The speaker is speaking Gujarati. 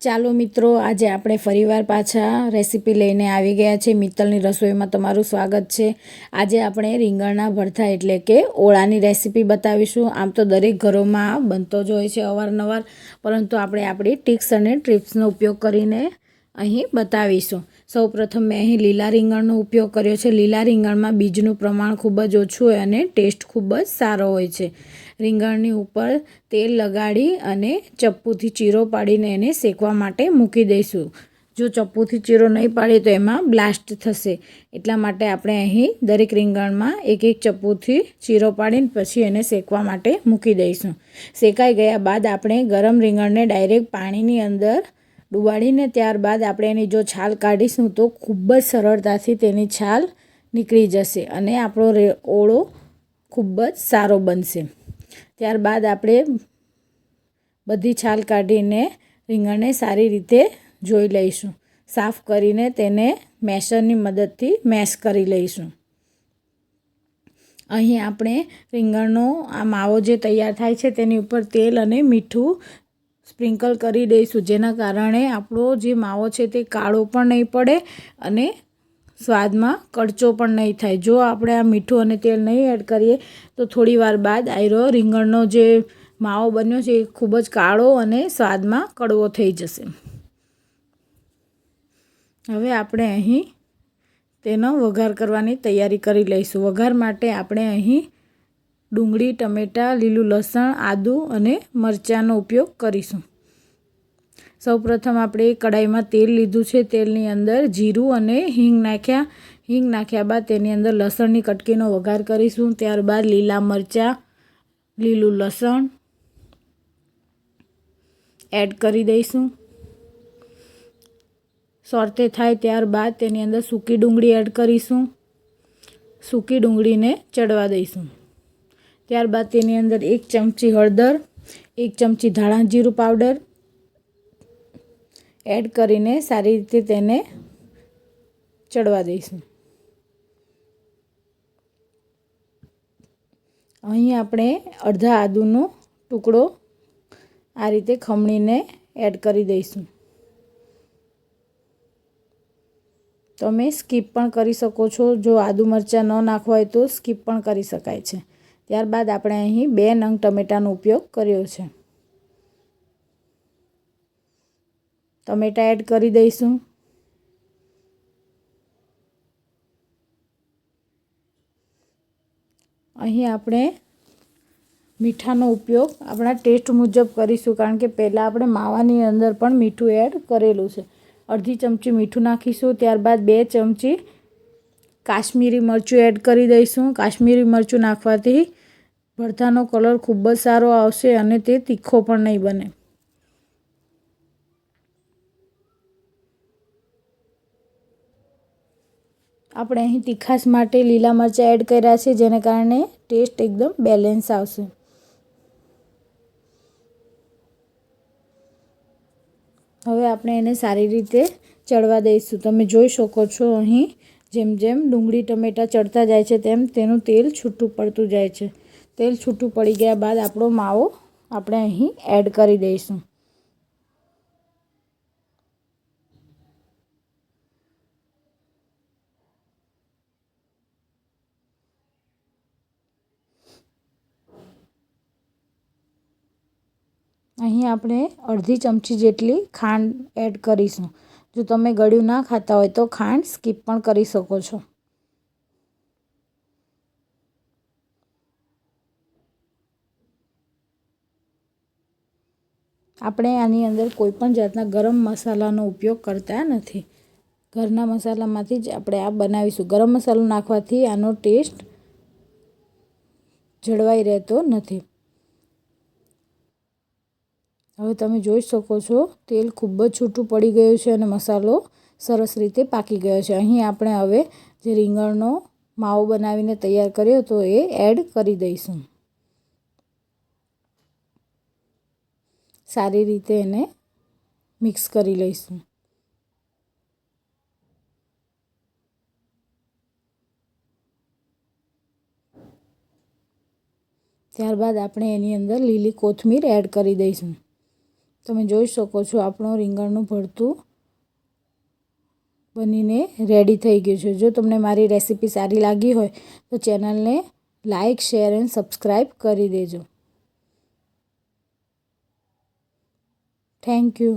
ચાલો મિત્રો, આજે આપણે ફરીવાર પાછા રેસીપી લઈને આવી ગયા છે. મિત્તલની રસોઈમાં તમારું સ્વાગત છે. આજે આપણે રીંગણના ભરથા એટલે કે ઓળાની રેસીપી બતાવીશું. આમ તો દરેક ઘરોમાં બનતો જ હોય છે અવારનવાર, પરંતુ આપણે આપણી ટિક્સ અને ટ્રીપ્સનો ઉપયોગ કરીને અહીં બતાવીશું. સૌ પ્રથમ મેં અહીં લીલા રીંગણનો ઉપયોગ કર્યો છે. લીલા રીંગણમાં બીજનું પ્રમાણ ખૂબ જ ઓછું હોય અને ટેસ્ટ ખૂબ જ સારો હોય છે. રીંગણની ઉપર તેલ લગાડી અને ચપ્પુથી ચીરો પાડીને એને શેકવા માટે મૂકી દઈશું. જો ચપ્પુથી ચીરો નહીં પાડીએ તો એમાં બ્લાસ્ટ થશે. એટલા માટે આપણે અહીં દરેક રીંગણમાં એક એક ચપ્પુથી ચીરો પાડીને પછી એને શેકવા માટે મૂકી દઈશું. શેકાઈ ગયા બાદ આપણે ગરમ રીંગણને ડાયરેક્ટ પાણીની અંદર ડુબાડીને ત્યારબાદ આપણે એની જો છાલ કાઢીશું તો ખૂબ જ સરળતાથી તેની છાલ નીકળી જશે અને આપણો રે ઓળો ખૂબ જ સારો બનશે. ત્યારબાદ આપણે બધી છાલ કાઢીને રીંગણને સારી રીતે જોઈ લઈશું. સાફ કરીને તેને મેશરની મદદથી મેશ કરી લઈશું. અહીં આપણે રીંગણનો આ માવો જે તૈયાર થાય છે તેની ઉપર તેલ અને મીઠું સ્પ્રિંકલ કરી દઈશું. જેના કારણે આપણો જે માવો છે તે કાળો પણ નહીં પડે અને સ્વાદમાં કડચો પણ નહીં થાય. જો આપણે આ મીઠું અને તેલ નહીં એડ કરીએ, તો થોડી વાર બાદ આયરો રીંગણનો જે માવો બન્યો છે એ ખૂબ જ કાળો અને સ્વાદમાં કડવો થઈ જશે. હવે આપણે અહીં તેનો વઘાર કરવાની તૈયારી કરી લઈશું. વઘાર માટે આપણે અહીં ડુંગળી, ટમેટાં, લીલું લસણ, આદું અને મરચાંનો ઉપયોગ કરીશું. સૌપ્રથમ આપણે કડાઈમાં તેલ લીધું છે. તેલની અંદર જીરું અને હિંગ નાખ્યા. હિંગ નાખ્યા બાદ તેની અંદર લસણની કટકીનો વઘાર કરીશું. ત્યારબાદ લીલા મરચાં, લીલું લસણ એડ કરી દઈશું. સોરતે થાય ત્યારબાદ તેની અંદર સૂકી ડુંગળી એડ કરીશું. સૂકી ડુંગળીને ચડવા દઈશું. ત્યારબાદ તેની અંદર એક ચમચી હળદર, એક ચમચી ધાણા જીરું પાવડર એડ કરીને સારી રીતે તેને ચડવા દઈશું. અહીં આપણે અડધા આદુનો ટુકડો આ રીતે ખમણીને એડ કરી દઈશું. તમે સ્કીપ પણ કરી શકો છો. જો આદુ મરચાં ન નાખવા હોય તો સ્કીપ પણ કરી શકાય છે. ત્યારબાદ આપણે અહીં બે નંગ ટમેટાનો ઉપયોગ કર્યો છે. ટમેટા એડ કરી દઈશું. અહીં આપણે મીઠાનો ઉપયોગ આપણા ટેસ્ટ મુજબ કરીશું, કારણ કે પહેલાં આપણે માવાની અંદર પણ મીઠું એડ કરેલું છે. અડધી ચમચી મીઠું નાખીશું, ત્યારબાદ બે ચમચી કાશ્મીરી મરચું એડ કરી દઈશું. કાશ્મીરી મરચું નાખવાથી ભરથાનો કલર ખૂબ જ સારો આવશે અને તે તીખો પણ નહીં બને. આપણે અહીં તીખાશ માટે લીલા મરચાં એડ કર્યા છે, જેને કારણે ટેસ્ટ એકદમ બેલેન્સ આવશે. હવે આપણે એને સારી રીતે ચડવા દઈશું. તમે જોઈ શકો છો અહીં જેમ જેમ ડુંગળી, ટમેટાં ચડતા જાય છે, તેમ તેનું તેલ છૂટું પડતું જાય છે. તેલ છૂટું પડી ગયા બાદ આપણો માવો આપણે અહીં એડ કરી દઈશું. અહીં આપણે અડધી ચમચી જેટલી ખાંડ એડ કરીશું. જો તમે ગળ્યું ના ખાતા હોય તો ખાંડ સ્કીપ પણ કરી શકો છો. આપણે આની અંદર કોઈપણ જાતના ગરમ મસાલાનો ઉપયોગ કરતા નથી. ઘરના મસાલામાંથી જ આપણે આ બનાવીશું. ગરમ મસાલો નાખવાથી આનો ટેસ્ટ જળવાઈ રહેતો નથી. હવે તમે જોઈ શકો છો, તેલ ખૂબ જ છૂટું પડી ગયું છે અને મસાલો સરસ રીતે પાકી ગયો છે. અહીં આપણે હવે જે રીંગણનો માવો બનાવીને તૈયાર કર્યો તો એ એડ કરી દઈશું. સારી રીતે એને મિક્સ કરી લઈશું. ત્યારબાદ આપણે એની અંદર લીલી કોથમીર એડ કરી દઈશું. તમે જોઈ શકો છો આપણું રીંગણનું ભરતું બનીને રેડી થઈ ગયું છે. જો તમને મારી રેસીપી સારી લાગી હોય તો ચેનલને લાઇક શેર એન્ડ સબસ્ક્રાઈબ કરી દેજો. Thank you